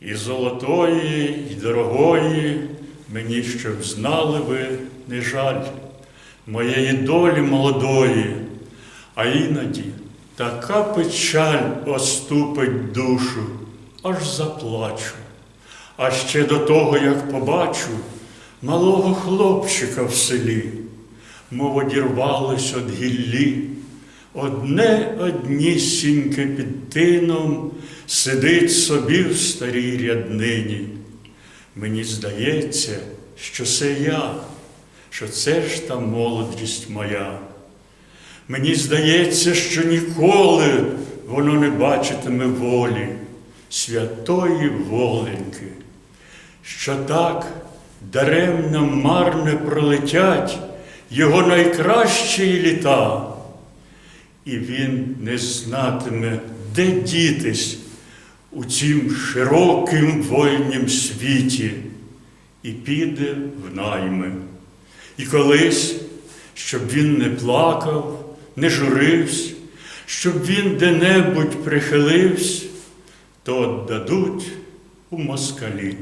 І золотої, і дорогої. Мені, щоб знали ви, не жаль моєї долі молодої, а іноді така печаль оступить душу, аж заплачу. А ще до того, як побачу малого хлопчика в селі, мов одірвались од гіллі, одне однісіньке під тином сидить собі в старій ряднині. Мені здається, що це я, що це ж та молодість моя. Мені здається, що ніколи воно не бачитиме волі, святої воленьки, що так даремно марне пролетять його найкращі літа, і він не знатиме, де дітись у цім широким вольнім світі, і піде в найми. І колись, щоб він не плакав, не журився, щоб він де-небудь прихилився, то дадуть у москалі.